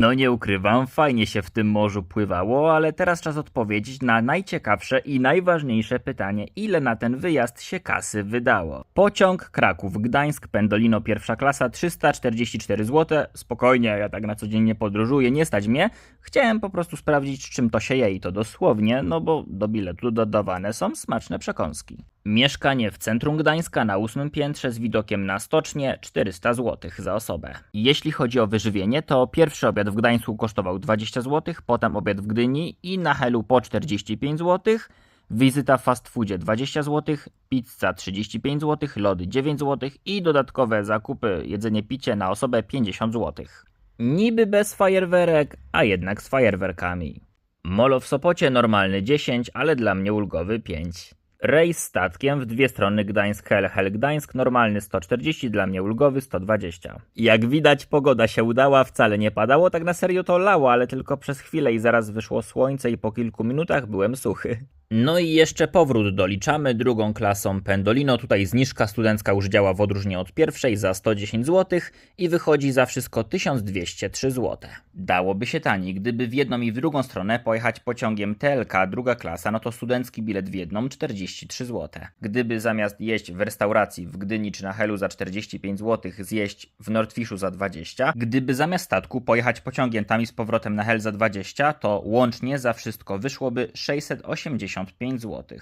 No nie ukrywam, fajnie się w tym morzu pływało, ale teraz czas odpowiedzieć na najciekawsze i najważniejsze pytanie, ile na ten wyjazd się kasy wydało. Pociąg Kraków-Gdańsk, Pendolino pierwsza klasa 344 zł. Spokojnie, ja tak na co dzień nie podróżuję, nie stać mnie. Chciałem po prostu sprawdzić, czym to się je i to dosłownie, no bo do biletu dodawane są smaczne przekąski. Mieszkanie w centrum Gdańska na ósmym piętrze z widokiem na stocznie 400 zł za osobę. Jeśli chodzi o wyżywienie, to pierwszy obiad w Gdańsku kosztował 20 zł, potem obiad w Gdyni i na Helu po 45 zł, wizyta w fast foodzie 20 zł, pizza 35 zł, lody 9 zł i dodatkowe zakupy, jedzenie, picie na osobę 50 zł. Niby bez fajerwerek, a jednak z fajerwerkami. Molo w Sopocie normalny 10, ale dla mnie ulgowy 5. Rejs statkiem w dwie strony Gdańsk Hel Hel Gdańsk normalny 140, dla mnie ulgowy 120. Jak widać pogoda się udała, wcale nie padało, tak na serio to lało, ale tylko przez chwilę i zaraz wyszło słońce i po kilku minutach byłem suchy. No i jeszcze powrót doliczamy drugą klasą Pendolino. Tutaj zniżka studencka już działa w odróżnieniu od pierwszej za 110 zł i wychodzi za wszystko 1203 zł. Dałoby się taniej, gdyby w jedną i w drugą stronę pojechać pociągiem TLK druga klasa, no to studencki bilet w jedną 43 zł. Gdyby zamiast jeść w restauracji w Gdyni czy na Helu za 45 zł zjeść w Nordfishu za 20, gdyby zamiast statku pojechać pociągiem tam i z powrotem na Hel za 20, to łącznie za wszystko wyszłoby 685 zł.